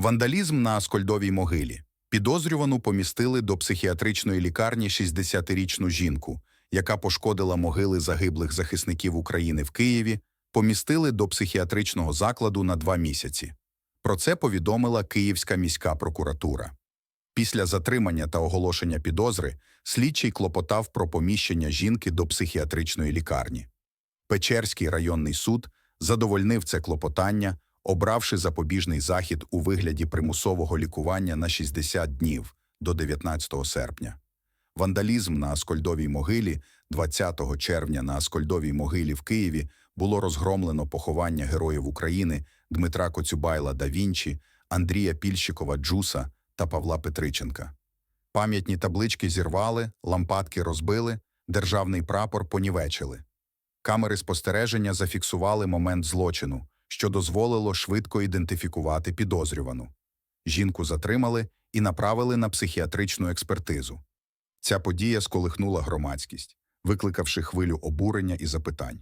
Вандалізм на Аскольдовій могилі. Підозрювану помістили до психіатричної лікарні 60-річну жінку, яка пошкодила могили загиблих захисників України в Києві, помістили до психіатричного закладу на два місяці. Про це повідомила Київська міська прокуратура. Після затримання та оголошення підозри слідчий клопотав про поміщення жінки до психіатричної лікарні. Печерський районний суд задовольнив це клопотання, обравши запобіжний захід у вигляді примусового лікування на 60 днів до 19 серпня. Вандалізм на Аскольдовій могилі 20 червня на Аскольдовій могилі в Києві було розгромлено поховання героїв України Дмитра Коцюбайла да Вінчі, Андрія Пільщикова Джуса та Павла Петриченка. Пам'ятні таблички зірвали, лампадки розбили, державний прапор понівечили. Камери спостереження зафіксували момент злочину, що дозволило швидко ідентифікувати підозрювану. Жінку затримали і направили на психіатричну експертизу. Ця подія сколихнула громадськість, викликавши хвилю обурення і запитань.